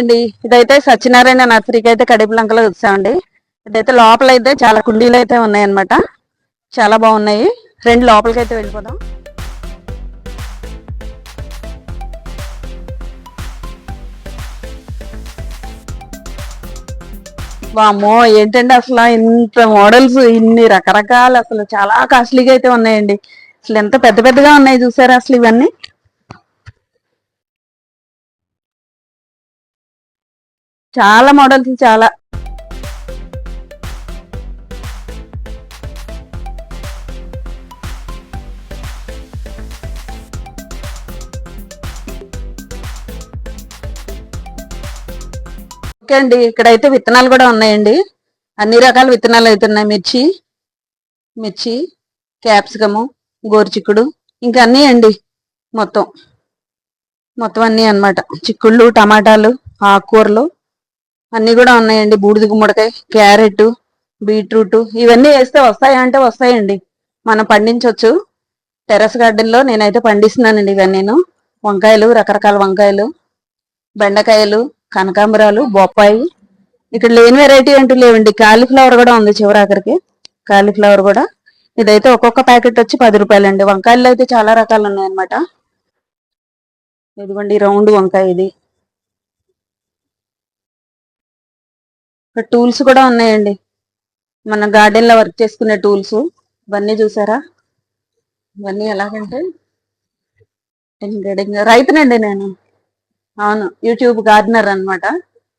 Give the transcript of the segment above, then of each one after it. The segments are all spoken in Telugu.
అండి ఇదైతే సత్యనారాయణ నర్సరీకి అయితే కడిపిలంకలో వచ్చామండి ఇదైతే లోపల అయితే చాలా కుండీలు అయితే ఉన్నాయన్నమాట. చాలా బాగున్నాయి. రెండు లోపలికి అయితే వెళ్ళిపోదాం. వామ్మో ఏంటండి అసలు ఇంత మోడల్స్ ఇన్ని రకరకాలు అసలు చాలా కాస్ట్లీగా అయితే ఉన్నాయండి. అసలు ఎంత పెద్ద పెద్దగా ఉన్నాయి చూసారా అసలు ఇవన్నీ? చాలా మోడల్స్ చాలా. ఓకే అండి ఇక్కడైతే విత్తనాలు కూడా ఉన్నాయండి. అన్ని రకాల విత్తనాలు అయితే ఉన్నాయి. మిర్చి మిర్చి క్యాప్సికము గోరుచిక్కుడు ఇంకా అన్నీ అండి మొత్తం. మొత్తం అన్నీ అన్నమాట. చిక్కుళ్ళు టమాటాలు ఆకుకూరలు. అన్నీ కూడా ఉన్నాయండి. బూడిద గుమ్మడికాయ క్యారెట్ బీట్రూట్ ఇవన్నీ వేస్తే వస్తాయా అంటే వస్తాయండి. మనం పండించవచ్చు టెర్రస్ గార్డెన్లో నేనైతే పండిస్తున్నానండి ఇవన్నీ నేను. వంకాయలు రకరకాల వంకాయలు బెండకాయలు కనకాంబరాలు బొప్పాయి. ఇక్కడ లేని వెరైటీ అంటూ లేవండి. కాలీఫ్లవర్ కూడా ఉంది చివరాఖరికి. కాలీఫ్లవర్ కూడా. ఇదైతే ఒక్కొక్క ప్యాకెట్ వచ్చి పది రూపాయలండి. వంకాయలు అయితే చాలా రకాలు ఉన్నాయన్నమాట. ఇదిగోండి రౌండ్ వంకాయ ఇది. టూల్స్ కూడా ఉన్నాయండి. మన గార్డెన్లో వర్క్ చేసుకునే టూల్స్. ఇవన్నీ చూసారా? ఇవన్నీ ఎలాగంటే రైతునండి నేను. అవును యూట్యూబ్ గార్డెనర్ అనమాట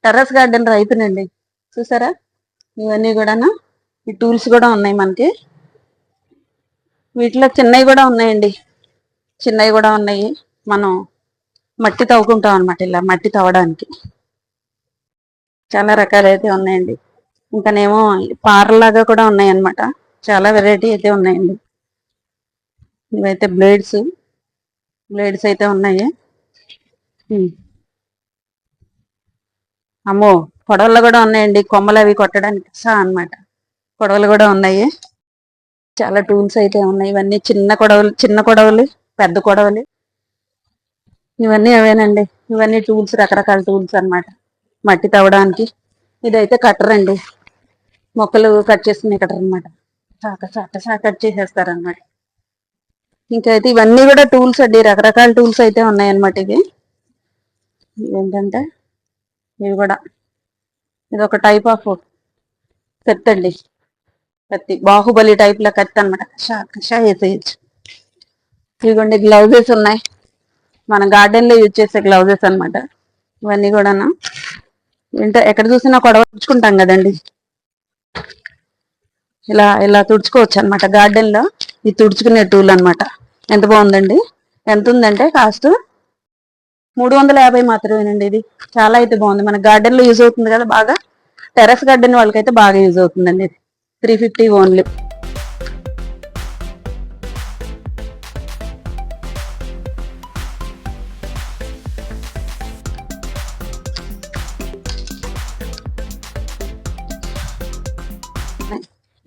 టెర్రస్ గార్డెన్ రైతునండి. చూసారా? ఇవన్నీ కూడాను ఈ టూల్స్ కూడా ఉన్నాయి మనకి. వీటిలో చిన్నవి కూడా ఉన్నాయండి. చిన్నవి కూడా ఉన్నాయి. మనం మట్టి తవ్వుకుంటాం అనమాట ఇలా మట్టి తవ్వడానికి. చాలా రకాలు అయితే ఉన్నాయండి ఇంకానేమో పారలాగా కూడా ఉన్నాయి అన్నమాట చాలా వెరైటీ అయితే ఉన్నాయండి. ఇవైతే బ్లేడ్స్ బ్లేడ్స్ అయితే ఉన్నాయి. అమ్మో కొడవలు కూడా ఉన్నాయండి. కొమ్మలు అవి కొట్టడానికి సా అన్నమాట. కొడవలు కూడా ఉన్నాయి. చాలా టూల్స్ అయితే ఉన్నాయి. ఇవన్నీ చిన్న కొడవలు చిన్న కొడవలు పెద్ద కొడవలు. ఇవన్నీ అవేనండి. ఇవన్నీ టూల్స్ రకరకాల టూల్స్ అన్నమాట. మట్టి తవ్వడానికి. ఇదైతే కట్టర్ అండి. మొక్కలు కట్ చేసుకునే కట్టర్ అనమాట చాక చాక చాక కట్ చేసేస్తారు అనమాట అయితే ఇవన్నీ కూడా టూల్స్ అండి. రకరకాల టూల్స్ అయితే ఉన్నాయన్నమాట ఇవి. ఏంటంటే ఇవి కూడా. ఇది ఒక టైప్ ఆఫ్ కత్తి అండి. కత్తి. బాహుబలి టైప్లో కత్తి అనమాట కషా కషా వేసేయచ్చు ఇదిగోండి గ్లౌజెస్ ఉన్నాయి. మన గార్డెన్లో యూజ్ చేసే గ్లౌజెస్ అనమాట ఇవన్నీ కూడాను. ఏంటో ఎక్కడ చూసినా కొడవ తుడుచుకుంటాం కదండి. ఇలా ఇలా తుడుచుకోవచ్చు అనమాట గార్డెన్లో ఇది తుడుచుకునే టూల్ అన్నమాట. ఎంత బాగుందండి? ఎంత ఉందంటే కాస్ట్ మూడు వందల యాభై మాత్రమేనండి ఇది. చాలా అయితే బాగుంది. మన గార్డెన్లో యూజ్ అవుతుంది కదా బాగా. టెర్రస్ గార్డెన్ వాళ్ళకైతే బాగా యూజ్ అవుతుందండి ఇది. Three fifty only.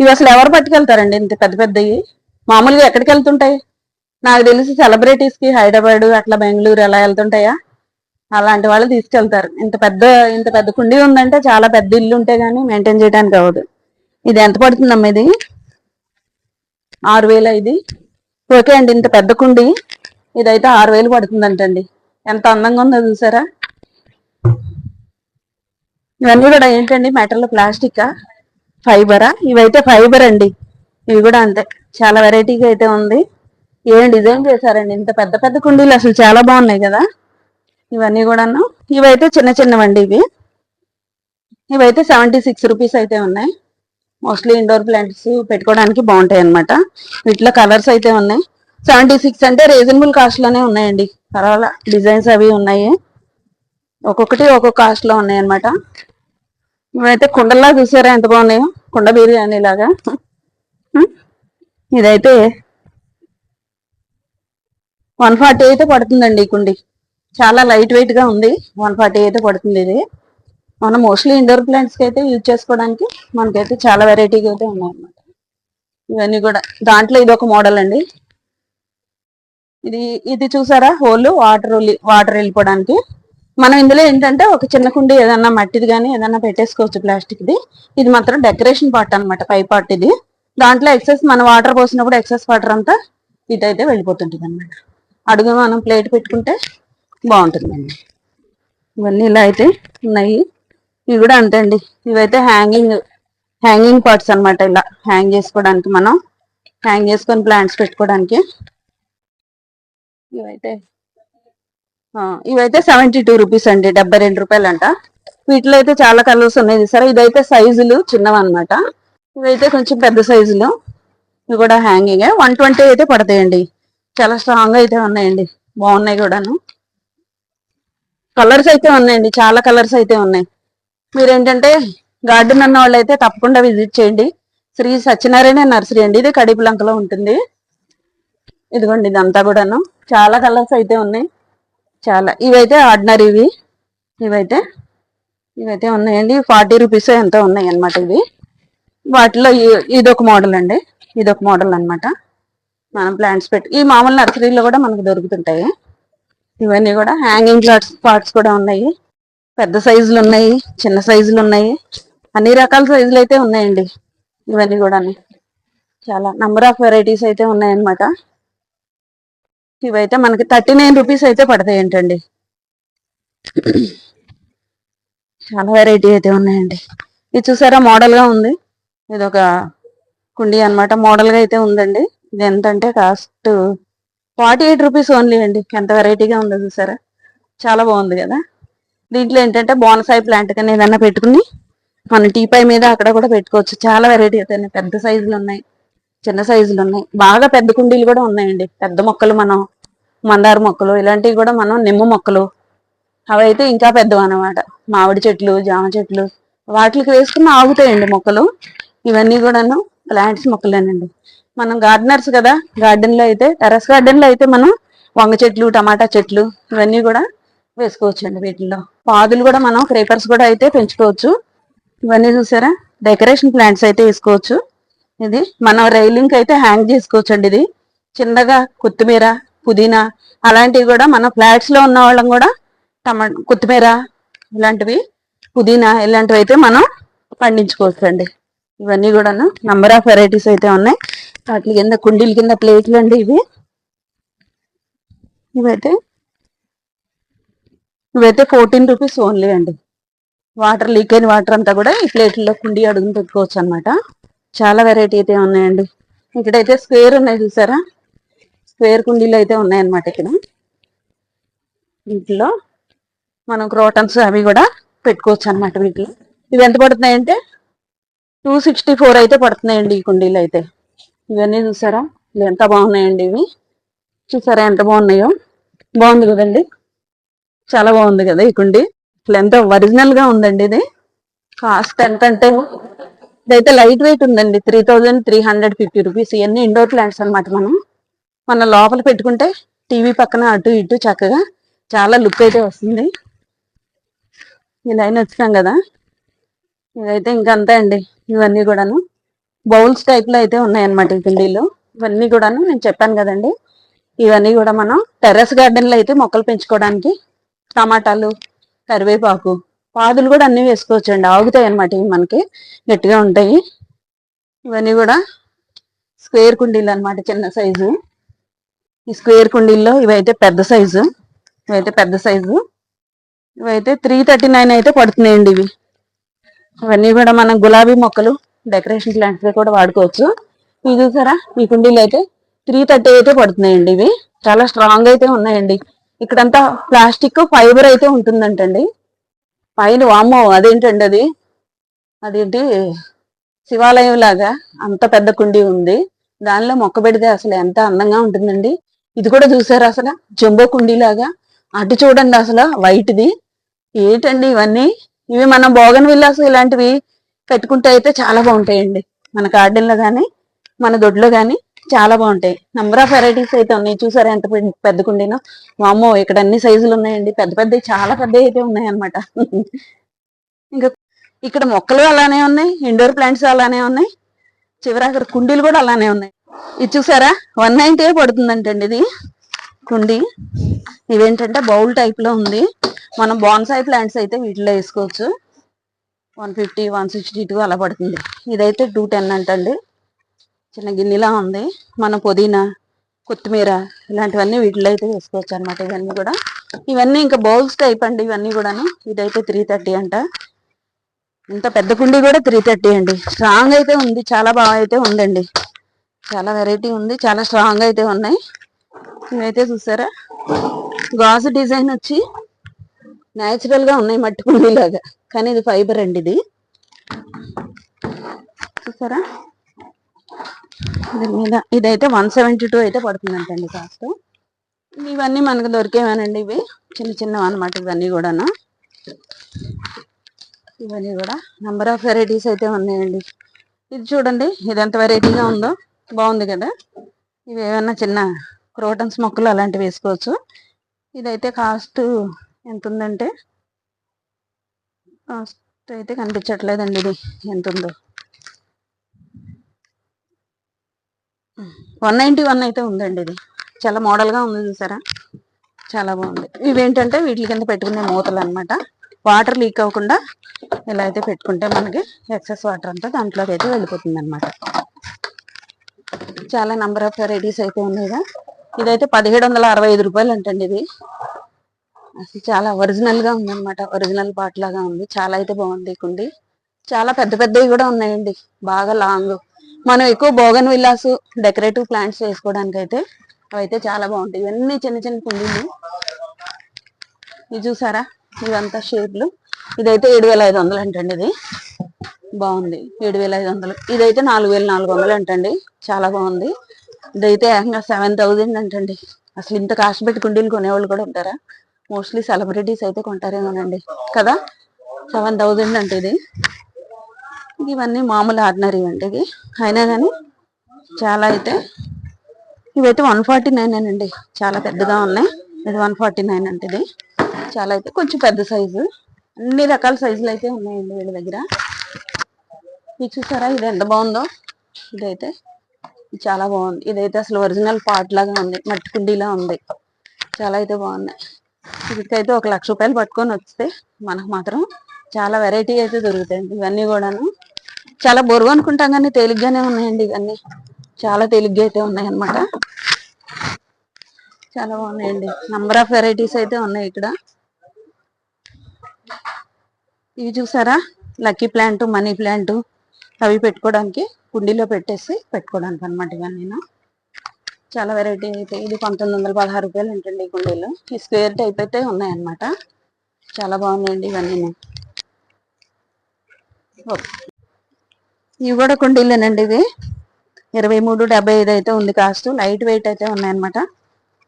ఇవి అసలు ఎవరు పట్టుకెళ్తారండి ఇంత పెద్ద పెద్దవి? మామూలుగా ఎక్కడికి వెళ్తుంటాయి? నాకు తెలిసి సెలబ్రిటీస్కి హైదరాబాద్ అట్లా బెంగళూరు ఎలా వెళ్తుంటాయా? అలాంటి వాళ్ళు తీసుకెళ్తారు. ఇంత పెద్ద ఇంత పెద్ద కుండీ ఉందంటే చాలా పెద్ద ఇల్లు ఉంటే గానీ మెయింటైన్ చేయడానికి అవ్వదు. ఇది ఎంత పడుతుందమ్మా ఇది? ఆరు వేల ఇది? ఓకే అండి ఇంత పెద్ద కుండి. ఇదైతే ఆరు వేలు పడుతుందంటండి. ఎంత అందంగా ఉందో చూసారా? ఇవన్నీ కూడా ఏంటండి? Metal plastic? ఫైబరా? ఇవైతే ఫైబర్ అండి. ఇవి కూడా అంతే. చాలా వెరైటీగా అయితే ఉంది. ఏం డిజైన్ చేశారండి? ఇంత పెద్ద పెద్ద కుండీలు అసలు చాలా బాగున్నాయి కదా. ఇవన్నీ కూడాను. ఇవైతే చిన్న చిన్నవండి ఇవి. ఇవైతే సెవెంటీ సిక్స్ రూపీస్ అయితే ఉన్నాయి. మోస్ట్లీ ఇండోర్ ప్లాంట్స్ పెట్టుకోవడానికి బాగుంటాయి అన్నమాట. వీటిలో కలర్స్ అయితే ఉన్నాయి. సెవెంటీ సిక్స్ అంటే రీజనబుల్ కాస్ట్లోనే ఉన్నాయండి. పర్వాలా డిజైన్స్ అవి ఉన్నాయి. ఒక్కొక్కటి ఒక్కొక్క కాస్ట్లో ఉన్నాయి అనమాట ఇవైతే కుండల్లా చూసారా? ఎంత బాగున్నాయో? కుండ బిర్యానీ లాగా. ఇదైతే వన్ ఫార్టీ అయితే పడుతుందండి ఈ కుండి. చాలా లైట్ వెయిట్గా ఉంది. వన్ ఫార్టీ అయితే పడుతుంది ఇది. మనం మోస్ట్లీ ఇండోర్ ప్లాంట్స్కి అయితే యూజ్ చేసుకోవడానికి మనకైతే చాలా వెరైటీగా అయితే ఉన్నాయి అన్నమాట ఇవన్నీ కూడా. దాంట్లో ఇది ఒక మోడల్ అండి. ఇది ఇది చూసారా? హోల్ వాటర్ వాటర్ వెళ్ళిపోవడానికి. మనం ఇందులో ఏంటంటే ఒక చిన్న కుండి ఏదన్నా మట్టిది కానీ ఏదన్నా పెట్టేసుకోవచ్చు ప్లాస్టిక్ది ఇది మాత్రం డెకరేషన్ పార్ట్ అనమాట పై పార్ట్ ఇది. దాంట్లో ఎక్సెస్ మనం వాటర్ పోసినప్పుడు ఎక్సెస్ వాటర్ అంతా ఇదైతే వెళ్ళిపోతుంటుంది అనమాట అడుగు మనం ప్లేట్ పెట్టుకుంటే బాగుంటుందండి ఇవన్నీ ఇలా అయితే ఉన్నాయి. ఇవి కూడా అంతే అండి. ఇవైతే హ్యాంగింగ్ హ్యాంగింగ్ పార్ట్స్ అన్నమాట ఇలా హ్యాంగ్ చేసుకోవడానికి మనం. హ్యాంగ్ చేసుకొని ప్లాంట్స్ పెట్టుకోవడానికి. ఇవైతే ఇవైతే సెవెంటీ టూ రూపీస్ అండి డెబ్బై రెండు రూపాయలు అంట వీటిలో అయితే చాలా కలర్స్ ఉన్నాయి. సరే ఇదైతే సైజులు చిన్నవన్నమాట. ఇవైతే కొంచెం పెద్ద సైజులు. ఇవి కూడా హ్యాంగింగ్ వన్ ట్వంటీ అయితే పడతాయండి. చాలా స్ట్రాంగ్ అయితే ఉన్నాయండి. బాగున్నాయి కూడాను. కలర్స్ అయితే ఉన్నాయండి. చాలా కలర్స్ అయితే ఉన్నాయి. మీరు ఏంటంటే గార్డెన్ అన్న వాళ్ళు అయితే తప్పకుండా విజిట్ చేయండి. శ్రీ సత్యనారాయణ నర్సరీ అండి. ఇది కడిపులంకలో ఉంటుంది. ఇదిగోండి ఇదంతా కూడాను. చాలా కలర్స్ అయితే ఉన్నాయి. చాలా. ఇవైతే ఆర్డినరీవి ఇవైతే ఇవైతే ఉన్నాయండి. ఫార్టీ రూపీస్ ఎంతో ఉన్నాయి అనమాట ఇవి. వాటిలో ఇదొక మోడల్ అండి. ఇదొక మోడల్ అన్నమాట. మనం ప్లాంట్స్ పెట్టి ఈ మామూలు నర్సరీలో కూడా మనకు దొరుకుతుంటాయి. ఇవన్నీ కూడా హ్యాంగింగ్ ప్లాట్స్ పార్ట్స్ కూడా ఉన్నాయి. పెద్ద సైజులు ఉన్నాయి చిన్న సైజులు ఉన్నాయి. అన్ని రకాల సైజులు అయితే ఉన్నాయండి. ఇవన్నీ కూడా చాలా నంబర్ ఆఫ్ వెరైటీస్ అయితే ఉన్నాయన్నమాట. ఇవైతే మనకి థర్టీ నైన్ రూపీస్ అయితే పడతాయి ఏంటండి? చాలా వెరైటీ అయితే ఉన్నాయండి. ఇది చూసారా మోడల్గా ఉంది. ఇది ఒక కుండీ అన్నమాట. మోడల్గా అయితే ఉందండి. ఇది ఎంత అంటే cost forty eight rupees only అండి. ఎంత వెరైటీగా ఉందో చూసారా? చాలా బాగుంది కదా. దీంట్లో ఏంటంటే బోనసాయి ప్లాంట్ కానీ ఏదన్నా పెట్టుకుని మన టీపాయ్ మీద అక్కడ కూడా పెట్టుకోవచ్చు. చాలా వెరైటీ అయితే పెద్ద సైజులు ఉన్నాయి. చిన్న సైజులు ఉన్నాయి. బాగా పెద్ద కుండీలు కూడా ఉన్నాయండి. పెద్ద మొక్కలు మనం మందార మొక్కలు ఇలాంటివి కూడా మనం నిమ్మ మొక్కలు అవి అయితే ఇంకా పెద్దవి అన్నమాట. మామిడి చెట్లు జామ చెట్లు వాటికి వేసుకుని ఆగుతాయండి మొక్కలు. ఇవన్నీ కూడాను ప్లాంట్స్ మొక్కలేనండి. మనం గార్డెనర్స్ కదా గార్డెన్లో అయితే టెరస్ గార్డెన్లో అయితే మనం వంగ చెట్లు టమాటా చెట్లు ఇవన్నీ కూడా వేసుకోవచ్చు అండి వీటిల్లో. పాదులు కూడా మనం క్రేపర్స్ కూడా అయితే పెంచుకోవచ్చు. ఇవన్నీ చూసారా? డెకరేషన్ ప్లాంట్స్ అయితే వేసుకోవచ్చు. ఇది మనం రైలింగ్ అయితే హ్యాంగ్ చేసుకోవచ్చండి ఇది. చిన్నగా కొత్తిమీర పుదీనా అలాంటివి కూడా మన ఫ్లాట్స్లో ఉన్న వాళ్ళం కూడా టమా కొత్తిమీర ఇలాంటివి పుదీనా ఇలాంటివి అయితే మనం పండించుకోవచ్చు అండి ఇవన్నీ కూడాను నంబర్ ఆఫ్ వెరైటీస్ అయితే ఉన్నాయి. వాటి కింద కుండీల కింద ప్లేట్లు అండి ఇవి. ఇవైతే ఇవైతే ఫోర్టీన్ రూపీస్ ఓన్లీ అండి. వాటర్ లీక్ అయిన వాటర్ అంతా కూడా ఈ ప్లేట్లలో కుండీ అడుగుని పెట్టుకోవచ్చు అనమాట చాలా వెరైటీ అయితే ఉన్నాయండి. ఇక్కడైతే స్క్వేర్ ఉన్నాయి చూసారా? స్క్వేర్ కుండీలు అయితే ఉన్నాయన్నమాట ఇక్కడ. వీటిలో మనం క్రోటన్స్ అవి కూడా పెట్టుకోవచ్చు అనమాట వీటిలో. ఇవి ఎంత పడుతున్నాయంటే? టూ సిక్స్టీ ఫోర్ అయితే పడుతున్నాయండి ఈ కుండీలు అయితే. ఇవన్నీ చూసారా? ఇవి ఎంత బాగున్నాయండి ఇవి. చూసారా ఎంత బాగున్నాయో? బాగుంది కదండి. చాలా బాగుంది కదా ఈ కుండీ. అసలు ఎంత ఒరిజినల్గా ఉందండి ఇది. కాస్ట్ ఎంత అంటే ఇదైతే లైట్ వెయిట్ ఉందండి. Three thousand three hundred fifty rupees ఇవన్నీ ఇండోర్ ప్లాంట్స్ అన్నమాట మనం. మన లోపల పెట్టుకుంటే టీవీ పక్కన అటు ఇటు చక్కగా చాలా లుక్ అయితే వస్తుంది. ఈ లైన్ వచ్చినాం కదా. ఇదైతే ఇంకా అంతే అండి. ఇవన్నీ కూడాను. బౌల్స్ టైప్లో అయితే ఉన్నాయన్నమాట ఈ కుండీలు ఇవన్నీ కూడాను నేను చెప్పాను కదండి. ఇవన్నీ కూడా మనం టెర్రస్ గార్డెన్లో అయితే మొక్కలు పెంచుకోవడానికి టమాటాలు కరివేపాకు పాదులు కూడా అన్నీ వేసుకోవచ్చు అండి ఆగుతాయి అన్నమాట ఇవి మనకి. గట్టిగా ఉంటాయి. ఇవన్నీ కూడా స్క్వేర్ కుండీలు అనమాట చిన్న సైజు. ఈ స్క్వేర్ కుండీల్లో ఇవైతే పెద్ద సైజు. ఇవైతే పెద్ద సైజు. ఇవైతే త్రీ థర్టీ నైన్ అయితే పడుతున్నాయండి ఇవి. ఇవన్నీ కూడా మనం గులాబీ మొక్కలు డెకరేషన్ లాంటివి కూడా వాడుకోవచ్చు. ఇవి చూసారా? ఈ కుండీలు అయితే త్రీ థర్టీ అయితే పడుతున్నాయండి ఇవి. చాలా స్ట్రాంగ్ అయితే ఉన్నాయండి. ఇక్కడంతా ప్లాస్టిక్ ఫైబర్ అయితే ఉంటుందంటండి. పైన వామ్మో అదేంటండి అది? అదేంటి? శివాలయం లాగా అంత పెద్ద కుండీ ఉంది. దానిలో మొక్క పెడితే అసలు ఎంత అందంగా ఉంటుందండి. ఇది కూడా చూసారు అసలు? జంబో కుండీలాగా. అటు చూడండి అసలు వైట్ది. ఏంటండి ఇవన్నీ? ఇవి మనం బోగన్ విల్లాస్ ఇలాంటివి పెట్టుకుంటే అయితే చాలా బాగుంటాయండి. మన గార్డెన్లో కానీ మన దొడ్లో కానీ చాలా బాగుంటాయి. నంబర్ ఆఫ్ వెరైటీస్ అయితే ఉన్నాయి. చూసారా ఎంత పెద్ద- కుండీనో? వామ్మో ఇక్కడ అన్ని సైజులు ఉన్నాయండి. పెద్ద పెద్దవి చాలా పెద్దవి అయితే ఉన్నాయి అనమాట ఇంకా ఇక్కడ మొక్కలు అలానే ఉన్నాయి. ఇండోర్ ప్లాంట్స్ అలానే ఉన్నాయి. చివరి అక్కడ కుండీలు కూడా అలానే ఉన్నాయి. ఇది చూసారా? వన్ నైన్టీ పడుతుందంటండి ఇది కుండి. ఇవేంటంటే బౌల్ టైప్లో ఉంది. మనం బాన్సాయి ప్లాంట్స్ అయితే వీటిలో వేసుకోవచ్చు. One fifty one sixty two అలా పడుతుంది. ఇదైతే టూ టెన్ అంటండి. చిన్న గిన్నెలా ఉంది. మన పుదీనా కొత్తిమీర ఇలాంటివన్నీ వీటిలో అయితే వేసుకోవచ్చు అనమాట ఇవన్నీ కూడా. ఇవన్నీ ఇంకా బౌల్స్ టైప్ అండి ఇవన్నీ కూడాను. ఇదైతే త్రీ థర్టీ అంట. ఇంత పెద్ద కుండీ కూడా త్రీ థర్టీ అండి. స్ట్రాంగ్ అయితే ఉంది. చాలా బాగా అయితే ఉందండి. చాలా వెరైటీ ఉంది. చాలా స్ట్రాంగ్ అయితే ఉన్నాయి. ఇవైతే చూసారా? గాజు డిజైన్ వచ్చి న్యాచురల్గా ఉన్నాయి మట్టి కుండీలాగా. కానీ ఇది ఫైబర్ అండి ఇది. చూసారా? దీని మీద. ఇదైతే వన్ సెవెంటీ టూ అయితే పడుతుందంటండి కాస్ట్. ఇవన్నీ మనకు దొరికేవేనండి ఇవి? చిన్న చిన్నవి అనమాట ఇవన్నీ కూడాను. ఇవన్నీ కూడా. నెంబర్ ఆఫ్ వెరైటీస్ అయితే ఉన్నాయండి. ఇది చూడండి ఇది ఎంత వెరైటీగా ఉందో. బాగుంది కదా? ఇవి ఏమన్నా చిన్న క్రోటన్స్ మొక్కలు అలాంటివి వేసుకోవచ్చు. ఇదైతే కాస్ట్ ఎంత ఉందంటే? కాస్ట్ అయితే కనిపించట్లేదండి ఇది. ఎంత ఉందో? వన్ నైంటీ వన్ అయితే ఉందండి ఇది. చాలా మోడల్గా ఉంది చూసారా? చాలా బాగుంది. ఇవేంటంటే వీటి కింద పెట్టుకునే మూతలు అన్నమాట వాటర్ లీక్ అవ్వకుండా ఇలా అయితే పెట్టుకుంటే మనకి ఎక్సెస్ వాటర్ అంతా దాంట్లోకి అయితే వెళ్ళిపోతుంది అనమాట చాలా నంబర్ ఆఫ్ వెరైటీస్ అయితే ఉన్నాయిగా ఇదైతే పదిహేడు వందల అరవై ఐదు రూపాయలు అంటండి ఇది. అసలు చాలా ఒరిజినల్గా ఉందన్నమాట. ఒరిజినల్ పాట్ లాగా ఉంది. చాలా అయితే బాగుంది కుండి. చాలా పెద్ద పెద్దవి కూడా ఉన్నాయండి. బాగా లాంగ్ మనం ఎక్కువ బోగన్ విల్లాస్ డెకరేటివ్ ప్లాంట్స్ వేసుకోవడానికి అయితే అవైతే చాలా బాగుంటాయి. ఇవన్నీ చిన్న చిన్న కుండీలు. ఇది చూసారా? ఇదంతా షేప్లు. ఇదైతే ఏడు వేల ఐదు వందలు అంటండి ఇది. బాగుంది. ఏడు వేల ఐదు వందలు. ఇదైతే నాలుగు వేల నాలుగు వందలు అంటండి. చాలా బాగుంది. ఇదైతే ఏకంగా సెవెన్ థౌజండ్ అంటండి. అసలు ఇంత కాస్ట్ పెట్టి కుండీలు కొనేవాళ్ళు కూడా ఉంటారా? మోస్ట్లీ సెలబ్రిటీస్ అయితే కొంటారేమోనండి. కదా? సెవెన్ థౌజండ్ అంటే ఇది. ఇవన్నీ మామూలు ఆర్డినరీ అండి ఇవి. అయినా కానీ చాలా అయితే ఇవైతే వన్ ఫార్టీ నైన్ అండి. చాలా పెద్దగా ఉన్నాయి. ఇది వన్ ఫార్టీ నైన్ అంటే ఇది. చాలా అయితే కొంచెం పెద్ద సైజు. అన్ని రకాల సైజులు అయితే ఉన్నాయండి వీళ్ళ దగ్గర. ఇది చూసారా? ఇది ఎంత బాగుందో. ఇదైతే చాలా బాగుంది. ఇదైతే అసలు ఒరిజినల్ పాట్ లాగా ఉంది. మట్టి కుండీలా ఉంది. చాలా అయితే బాగున్నాయి. వీటికైతే ఒక లక్ష రూపాయలు పట్టుకొని వస్తే మనకు మాత్రం చాలా వెరైటీ అయితే దొరుకుతాయండి. ఇవన్నీ కూడాను చాలా బరువు అనుకుంటాం కానీ తేలిగ్గానే ఉన్నాయండి ఇవన్నీ. చాలా తేలిగ్గా అయితే ఉన్నాయి అనమాట చాలా బాగున్నాయండి. నంబర్ ఆఫ్ వెరైటీస్ అయితే ఉన్నాయి ఇక్కడ. ఇవి చూసారా? లక్కీ ప్లాంట్ మనీ ప్లాంట్ అవి పెట్టుకోవడానికి కుండీలో పెట్టేసి పెట్టుకోవడానికి అనమాట ఇవన్నీ. చాలా వెరైటీ అయితే ఇది పంతొమ్మిది వందల పదహారు రూపాయలు ఉంటుంది ఈ కుండీలు. ఈ స్క్వేర్ టైప్ అయితే ఉన్నాయన్నమాట. చాలా బాగున్నాయండి ఇవన్నీ ఓకే ఇవి కూడా కుండీలేనండి ఇవి ఇరవై మూడు డెబ్బై ఐదు అయితే ఉంది కాస్ట్. లైట్ వెయిట్ అయితే ఉన్నాయన్నమాట.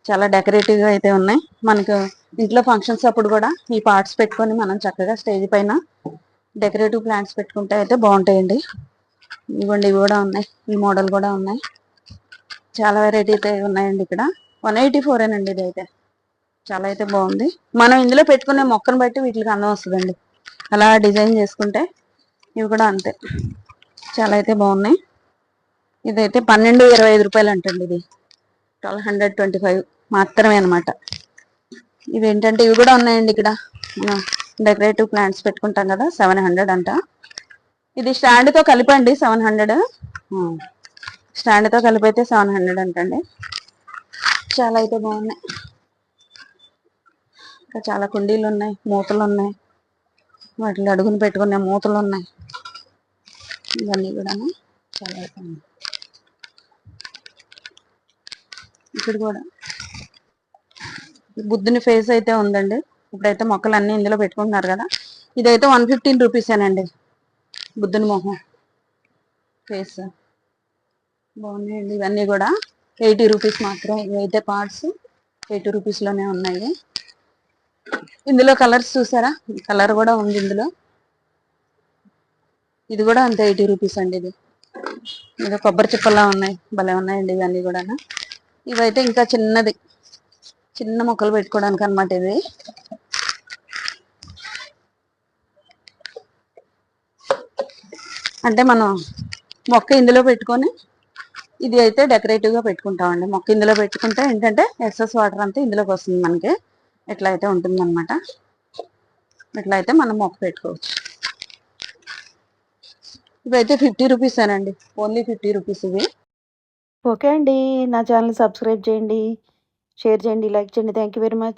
చాలా డెకరేటివ్గా అయితే ఉన్నాయి. మనకు ఇంట్లో ఫంక్షన్స్ అప్పుడు కూడా ఈ పార్ట్స్ పెట్టుకొని మనం చక్కగా స్టేజ్ పైన డెకరేటివ్ ప్లాంట్స్ పెట్టుకుంటే అయితే బాగుంటాయండి. ఇవ్వండి ఇవి కూడా ఉన్నాయి. ఈ మోడల్ కూడా ఉన్నాయి. చాలా వెరైటీ అయితే ఉన్నాయండి ఇక్కడ. వన్ ఎయిటీ ఫోర్ అండి ఇది అయితే. చాలా అయితే బాగుంది. మనం ఇందులో పెట్టుకునే మొక్కను బట్టి వీటికి అందం వస్తుందండి. అలా డిజైన్ చేసుకుంటే ఇవి కూడా అంతే. చాలా అయితే బాగున్నాయి. ఇదైతే పన్నెండు ఇరవై ఐదు రూపాయలు అంటండి ఇది. ట్వెల్వ్ హండ్రెడ్ ట్వంటీ ఫైవ్ మాత్రమే అనమాట ఇవేంటంటే ఇవి కూడా ఉన్నాయండి ఇక్కడ. డెకరేటివ్ ప్లాంట్స్ పెట్టుకుంటాం కదా సెవెన్ హండ్రెడ్ అంట. ఇది స్టాండ్తో కలిపండి సెవెన్ హండ్రెడ్. స్టాండ్తో కలిపి అయితే సెవెన్ హండ్రెడ్ అంటండి. చాలా అయితే బాగున్నాయి. ఇంకా చాలా కుండీలు ఉన్నాయి మూతలు ఉన్నాయి వాటిలో అడుగును పెట్టుకునే మూతలు ఉన్నాయి ఇవన్నీ కూడా చాలా ఇక్కడ కూడా బుద్ధుని ఫేస్ అయితే ఉందండి. ఇప్పుడైతే మొక్కలు అన్నీ ఇందులో పెట్టుకుంటున్నారు కదా. ఇదైతే వన్ ఫిఫ్టీన్ రూపీసేనండి బుద్ధుని మొహం ఫేస్. బాగున్నాయండి. ఇవన్నీ కూడా ఎయిటీ రూపీస్ మాత్రం ఇవైతే పార్ట్స్ ఎయిటీ రూపీస్లోనే ఉన్నాయి. ఇందులో కలర్స్ చూసారా? కలర్ కూడా ఉంది ఇందులో. ఇది కూడా అంతే ఎయిటీ రూపీస్ అండి ఇది. ఇది కొబ్బరి చిప్పల్లా ఉన్నాయి. భలే ఉన్నాయండి ఇవన్నీ కూడా ఇవైతే ఇంకా చిన్నది. చిన్న మొక్కలు పెట్టుకోవడానికి అనమాట ఇది. అంటే మనం మొక్క ఇందులో పెట్టుకొని ఇది అయితే డెకరేటివ్గా పెట్టుకుంటామండి. మొక్క ఇందులో పెట్టుకుంటే ఏంటంటే ఎక్సెస్ వాటర్ అంతా ఇందులోకి వస్తుంది మనకి. ఇట్లా అయితే ఉంటుంది అనమాట ఇట్లా అయితే మనం మొక్క పెట్టుకోవచ్చు. ఇవైతే ఫిఫ్టీ రూపీస్ అండి ఓన్లీ ఫిఫ్టీ రూపీస్ ఇవి. ఓకే అండి. నా ఛానల్ సబ్స్క్రైబ్ చేయండి. షేర్ చేయండి. లైక్ చేయండి. Thank you very much.